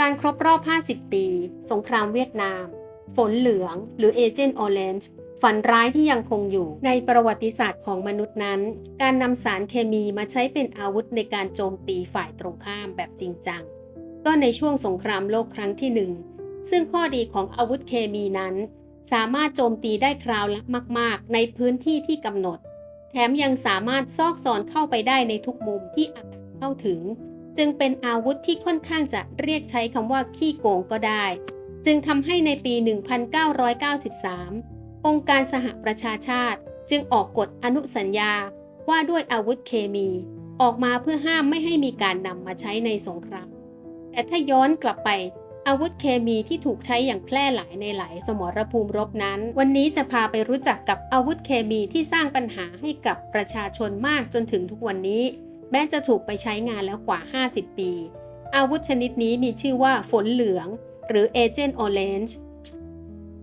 การครบรอบ 50 ปี สงครามเวียดนาม ฝนเหลือง หรือเอเจนต์ออเรนจ์ฝันร้ายที่ยังคงอยู่ ในประวัติศาสตร์ของมนุษย์นั้น การนำสารเคมีมาใช้เป็นอาวุธในการโจมตีฝ่ายตรงข้ามแบบจริงจัง ก็ในช่วงสงครามโลกครั้งที่หนึ่ง ซึ่งข้อดีของอาวุธเคมีนั้น สามารถโจมตีได้คราวละมาก ๆ ในพื้นที่ที่กำหนด แถมยังสามารถซอกซอนเข้าไปได้ในทุกมุมที่อากาศเข้าถึง จึงเป็นอาวุธที่ค่อนข้างจะเรียกใช้คำว่าขี้โกงก็ได้ จึงทำให้ในปี 1993 องค์การสหประชาชาติ จึงออกกฎอนุสัญญาว่าด้วยอาวุธเคมี ออกมาเพื่อห้ามไม่ให้มีการนำมาใช้ในสงคราม แต่ถ้าย้อนกลับไปอาวุธเคมีที่ถูกใช้อย่างแพร่หลายในหลายสมรภูมิรบนั้น วันนี้จะพาไปรู้จักกับอาวุธเคมีที่สร้างปัญหาให้กับประชาชนมากจนถึงทุกวันนี้ แม้จะถูกไปใช้งานแล้วกว่า 50 ปี อาวุธชนิดนี้มีชื่อว่าฝนเหลือง หรือเอเจนต์ออเรนจ์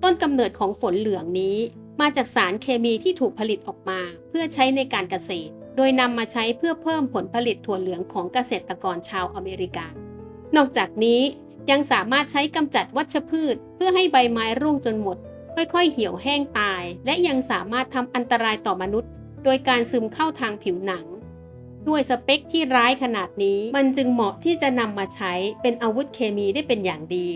ต้นกำเนิดของฝนเหลืองนี้มาจากสารเคมีที่ถูกผลิตออกมา เพื่อใช้ในการเกษตร โดยนำมาใช้เพื่อเพิ่มผลผลิตถั่วเหลืองของเกษตรกรชาวอเมริกานอกจากนี้ยังสามารถใช้กำจัดวัชพืช เพื่อให้ใบไม้ร่วงจนหมด ค่อยๆ เหี่ยวแห้งตาย และยังสามารถทำอันตรายต่อมนุษย์ โดยการซึมเข้าทางผิวหนัง ด้วยสเปคที่ร้ายขนาดนี้ มันจึงเหมาะที่จะนำมาใช้เป็นอาวุธเคมีได้เป็นอย่างดี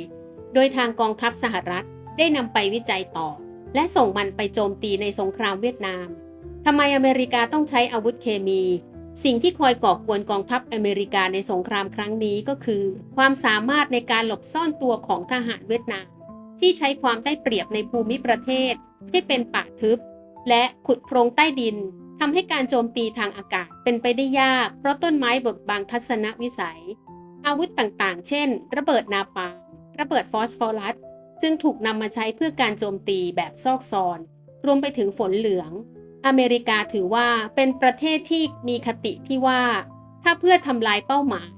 โดยทางกองทัพสหรัฐได้นำไปวิจัยต่อ และส่งมันไปโจมตีในสงครามเวียดนามทำไมอเมริกาต้องใช้อาวุธเคมี สิ่งที่คอยก่อกวนกองทัพอเมริกาในสงครามครั้งนี้ก็คือ ความสามารถในการหลบซ่อนตัวของทหารเวียดนาม ที่ใช้ความได้เปรียบในภูมิประเทศที่เป็นป่าทึบ และขุดโพรงใต้ดิน ทำให้การโจมตีทางอากาศเป็นไปได้ยาก เพราะต้นไม้บดบังทัศนวิสัย อาวุธต่างๆ เช่น ระเบิดนาปาระเบิดฟอสฟอรัส จึงถูกนำมาใช้เพื่อการโจมตีแบบซอกซอน รวมไปถึงฝนเหลือง อเมริกาถือว่าเป็นประเทศที่มีคติที่ว่า ถ้าเพื่อทำลายเป้าหมาย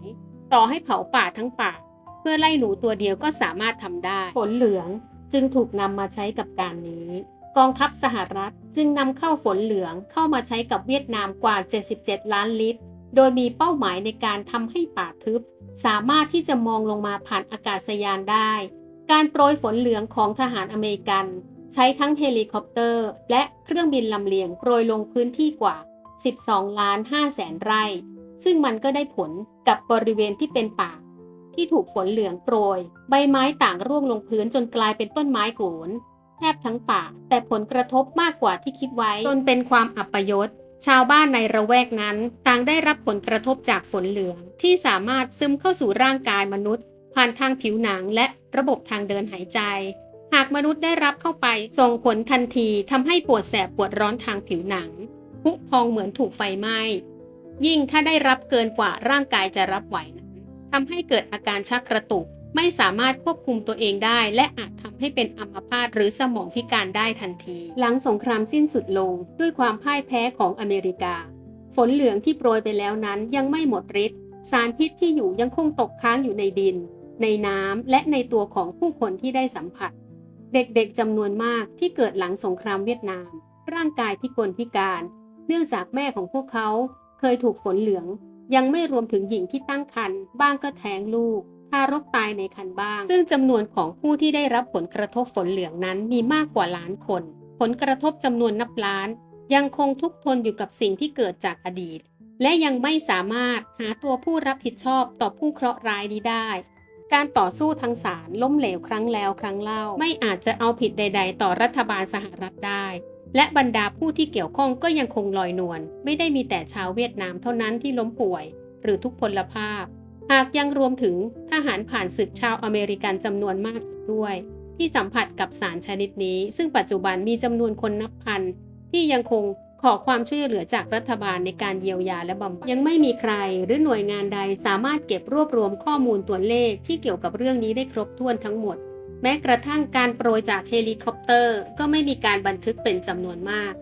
ต่อให้เผาป่าทั้งป่า เพื่อไล่หนูตัวเดียวก็สามารถทำได้ ฝนเหลืองจึงถูกนำมาใช้กับการนี้ กองทัพสหรัฐจึงนำเข้าฝนเหลืองเข้ามาใช้กับเวียดนามกว่า 77 ล้านลิตร โดยมีเป้าหมายในการทำให้ป่าทึบ สามารถที่จะมองลงมาผ่านอากาศยานได้ การโปรยฝนเหลืองของทหารอเมริกัน ใช้ทั้งเฮลิคอปเตอร์ และเครื่องบินลำเลียงโปรยลงพื้นที่กว่า 12 ล้าน5แสนไร่ ซึ่งมันก็ได้ผลกับบริเวณที่เป็นป่า ที่ถูกฝนเหลืองโปรย ใบไม้ต่างร่วงลงพื้นจนกลายเป็นต้นไม้โขน แทบทั้งป่า แต่ผลกระทบมากกว่าที่คิดไว้ จนเป็นความอัปยศชาวบ้านในระแวกนั้น ต่างได้รับผลกระทบจากฝนเหลือง ที่สามารถซึมเข้าสู่ร่างกายมนุษย์ ผ่านทางผิวหนังและระบบทางเดินหายใจ หากมนุษย์ได้รับเข้าไป ส่งผลทันทีทำให้ปวดแสบปวดร้อนทางผิวหนังพุพองเหมือนถูกไฟไหม้ ยิ่งถ้าได้รับเกินกว่าร่างกายจะรับไหวนั้นทำให้เกิดอาการชักกระตุก ไม่สามารถควบคุมตัวเองได้ และอาจทำให้เป็นอัมพาตหรือสมองพิการได้ทันที หลังสงครามสิ้นสุดลงด้วยความพ่ายแพ้ของอเมริกา ฝนเหลืองที่โปรยไปแล้วนั้นยังไม่หมดฤทธิ์สารพิษที่อยู่ยังคงตกค้างอยู่ในดิน ในน้ำและในตัวของผู้คนที่ได้สัมผัส เด็กๆจำนวนมากที่เกิดหลังสงครามเวียดนาม ร่างกายพิกลพิการ เนื่องจากแม่ของพวกเขาเคยถูกฝนเหลือง ยังไม่รวมถึงหญิงที่ตั้งครรภ์บ้างก็แท้งลูก ทารกตายในครรภ์บ้าง ซึ่งจำนวนของผู้ที่ได้รับผลกระทบฝนเหลืองนั้นมีมากกว่าล้านคน ผลกระทบจำนวนนับล้าน ยังคงทุกทนอยู่กับสิ่งที่เกิดจากอดีต และยังไม่สามารถหาตัวผู้รับผิดชอบต่อผู้เคราะห์ร้ายนี้ได้ การต่อสู้ทางศาลล้มเหลวครั้งแล้วครั้งเล่า ไม่อาจจะเอาผิดใด ๆ ต่อรัฐบาลสหรัฐได้และบรรดาผู้ที่เกี่ยวข้องก็ยังคงลอยนวลไม่ได้มีแต่ชาวเวียดนามเท่านั้นที่ล้มป่วย หรือทุกพลภาพ หากยังรวมถึงทหารผ่านศึกชาวอเมริกันจำนวนมากอีกด้วย ที่สัมผัสกับสารชนิดนี้ ซึ่งปัจจุบันมีจำนวนคนนับพัน ที่ยังคงขอความช่วยเหลือจากรัฐบาลในการเยียวยาและบำบัดยังไม่มีใครหรือหน่วยงานใดสามารถเก็บรวบรวมข้อมูลตัวเลขที่เกี่ยวกับเรื่องนี้ได้ครบถ้วนทั้งหมด แม้กระทั่งการโปรยจากเฮลิคอปเตอร์ ก็ไม่มีการบันทึกเป็นจำนวนมาก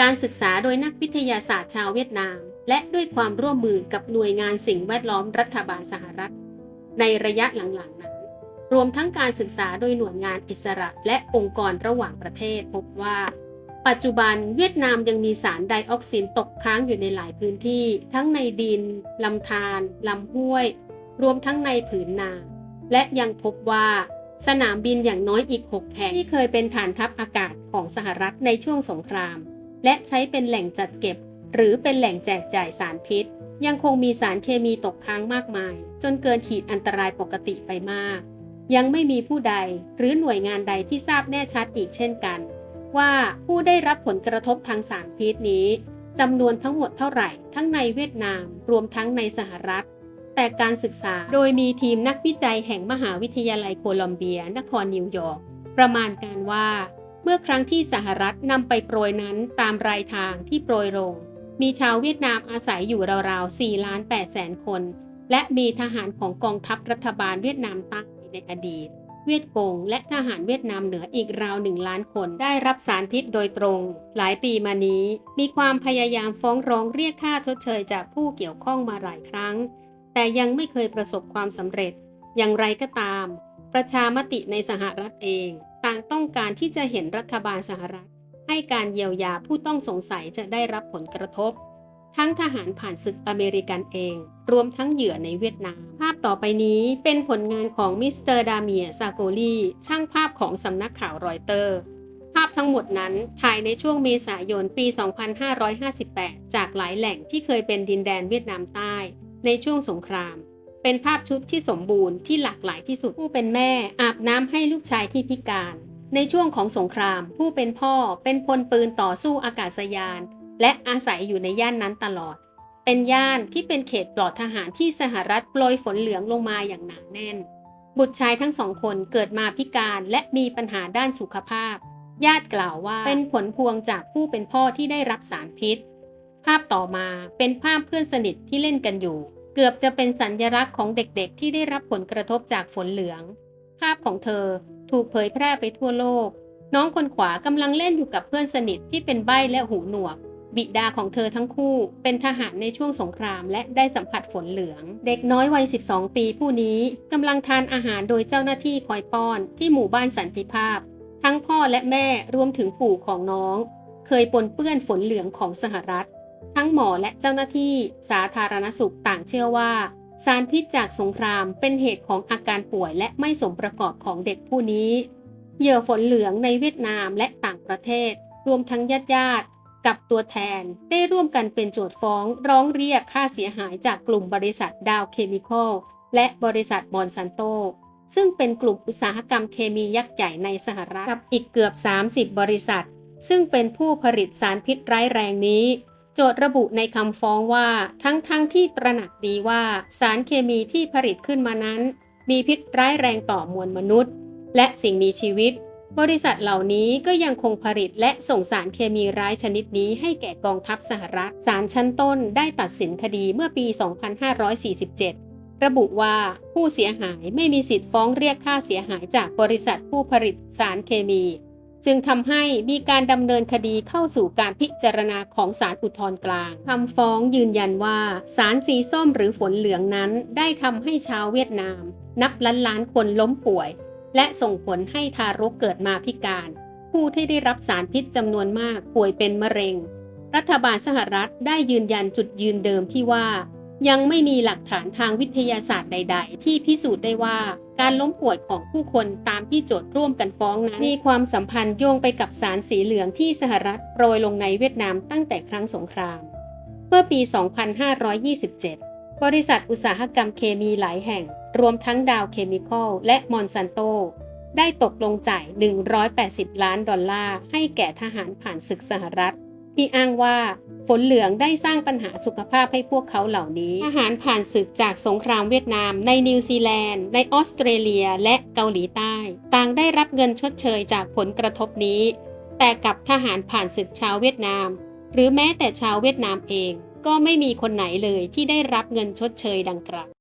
การศึกษาโดยนักวิทยาศาสตร์ชาวเวียดนาม และด้วยความร่วมมือกับหน่วยงานสิ่งแวดล้อมรัฐบาลสหรัฐ ในระยะหลังๆนั้น รวมทั้งการศึกษาโดยหน่วยงานอิสระและองค์กรระหว่างประเทศพบว่า ปัจจุบันเวียดนามยังมีสารไดออกซินตกค้างอยู่ในหลายพื้นที่ ทั้งในดินลำธารลำห้วย รวมทั้งในผืนนา และยังพบว่าสนามบินอย่างน้อยอีก 6 แห่งที่เคยเป็นฐานทัพอากาศของสหรัฐในช่วงสงคราม และใช้เป็นแหล่งจัดเก็บ หรือเป็นแหล่งแจกจ่ายสารพิษ ยังคงมีสารเคมีตกค้างมากมาย จนเกินขีดอันตรายปกติไปมาก ยังไม่มีผู้ใดหรือหน่วยงานใดที่ทราบแน่ชัดอีกเช่นกัน ว่าผู้ได้รับผลกระทบทางสารพิษนี้จำนวนทั้งหมดเท่าไหร่ทั้งในเวียดนาม รวมทั้งในสหรัฐ แต่การศึกษาโดยมีทีมนักวิจัยแห่งมหาวิทยาลัยโคลอมเบีย นครนิวยอร์กประมาณการว่า เมื่อครั้งที่สหรัฐนำไปโปรยนั้นตามรายทางที่โปรยลง มีชาวเวียดนามอาศัยอยู่ราวๆ4ล้าน8แสนคน และมีทหารของกองทัพรัฐบาลเวียดนามใต้ในอดีต เวียดกงและทหารเวียดนามเหนืออีกราวหนึ่งล้านคนได้รับสารพิษโดยตรง หลายปีมานี้ มีความพยายามฟ้องร้องเรียกค่าชดเชยจากผู้เกี่ยวข้องมาหลายครั้ง แต่ยังไม่เคยประสบความสำเร็จ อย่างไรก็ตาม ประชามติในสหรัฐเอง ต่างต้องการที่จะเห็นรัฐบาลสหรัฐ ให้การเยียวยาผู้ต้องสงสัยจะได้รับผลกระทบ ทั้งทหารผ่านศึกอเมริกันเอง รวมทั้งเหยื่อในเวียดนาม ภาพต่อไปนี้เป็นผลงานของมิสเตอร์ดาเมียซาโกลีช่างภาพของสำนักข่าวรอยเตอร์ ภาพทั้งหมดนั้นถ่ายในช่วงเมษายนปี 2558 จากหลายแหล่งที่เคยเป็นดินแดนเวียดนามใต้ ในช่วงสงครามเป็นภาพชุดที่สมบูรณ์ที่หลากหลายที่สุดผู้เป็นแม่อาบน้ำให้ลูกชายที่พิการ ในช่วงของสงคราม ผู้เป็นพ่อเป็นพลปืนต่อสู้อากาศยาน และอาศัยอยู่ในย่านนั้นตลอด เป็นย่านที่เป็นเขตปลอดทหารที่สหรัฐโปรยฝนเหลืองลงมาอย่างหนาแน่น บุตรชายทั้งสองคนเกิดมาพิการและมีปัญหาด้านสุขภาพ ญาติกล่าวว่าเป็นผลพวงจากผู้เป็นพ่อที่ได้รับสารพิษ ภาพต่อมาเป็นภาพเพื่อนสนิทที่เล่นกันอยู่ เกือบจะเป็นสัญญลักษณ์ของเด็กๆ ที่ได้รับผลกระทบจากฝนเหลือง ภาพของเธอ ถูกเผยแพร่ไปทั่วโลก น้องคนขวากำลังเล่นอยู่กับเพื่อนสนิทที่เป็นใบ้และหูหนวก บิดาของเธอทั้งคู่ เป็นทหารในช่วงสงคราม และได้สัมผัสฝนเหลือง เด็กน้อยวัย 12 ปีผู้นี้กำลังทานอาหารโดยเจ้าหน้าที่คอยป้อน ที่หมู่บ้านสันติภาพ ทั้งพ่อและแม่รวมถึงปู่ของน้อง เคยปนเปื้อนฝนเหลืองของสหรัฐ ทั้งหมอและเจ้าหน้าที่ สาธารณสุขต่างเชื่อว่า สารพิษจากสงครามเป็นเหตุของอาการป่วยและไม่สมประกอบของเด็กผู้นี้ เหยื่อฝนเหลืองในเวียดนามและต่างประเทศ รวมทั้งญาติญาติๆกับตัวแทนได้ร่วมกันเป็นโจทย์ฟ้องร้องเรียกค่าเสียหายจากกลุ่มบริษัทดาวเคมีคอลและบริษัทมอนซันโต ซึ่งเป็นกลุ่มอุตสาหกรรมเคมียักษ์ใหญ่ในสหรัฐกับอีกเกือบ 30 บริษัท ซึ่งเป็นผู้ผลิตสารพิษร้ายแรงนี้ โจทย์ระบุในคำฟ้องว่าทั้งๆทที่ตระหนักดีว่าสารเคมีที่ผลิตขึ้นมานั้น มีพิษร้ายแรงต่อมวลมนุษย์ และสิ่งมีชีวิต บริษัทเหล่านี้ก็ยังคงผลิตและส่งสารเคมีร้ายชนิดนี้ให้แก่กองทัพสหรัฐศาลชั้นต้นได้ตัดสินคดีเมื่อปี 2547 ระบุว่าผู้เสียหายไม่มีสิทธิ์ฟ้องเรียกค่าเสียหายจากบริษัทผู้ผลิตสารเคมี จึงทำให้มีการดำเนินคดีเข้าสู่การพิจารณาของศาลอุทธรณ์กลางคำฟ้องยืนยันว่าสารสีส้มหรือฝนเหลืองนั้น ได้ทำให้ชาวเวียดนาม นับล้านล้านคนล้มป่วย และส่งผลให้ทารกเกิดมาพิการ ผู้ที่ได้รับสารพิษจำนวนมากป่วยเป็นมะเร็ง รัฐบาลสหรัฐได้ยืนยันจุดยืนเดิมที่ว่า ยังไม่มีหลักฐานทางวิทยาศาสตร์ใด ๆ ที่พิสูจน์ได้ว่าการล้มป่วยของผู้คนตามที่โจทย์ร่วมกันฟ้องนั้นมีความสัมพันธ์โยงไปกับสารสีเหลืองที่สหรัฐโปรยลงในเวียดนามตั้งแต่ครั้งสงคราม เมื่อปี 2527 บริษัทอุตสาหกรรมเคมีหลายแห่ง รวมทั้งดาวเคมีคอลและมอนซันโต ได้ตกลงจ่าย 180 ล้านดอลลาร์ให้แก่ทหารผ่านศึกสหรัฐ ที่อ้างว่าฝนเหลืองได้สร้างปัญหาสุขภาพให้พวกเขาเหล่านี้ทหารผ่านศึกจากสงครามเวียดนาม ในนิวซีแลนด์ ในออสเตรเลียและเกาหลีใต้ ต่างได้รับเงินชดเชยจากผลกระทบนี้ แต่กับทหารผ่านศึกชาวเวียดนาม หรือแม้แต่ชาวเวียดนามเอง ก็ไม่มีคนไหนเลยที่ได้รับเงินชดเชยดังกล่าว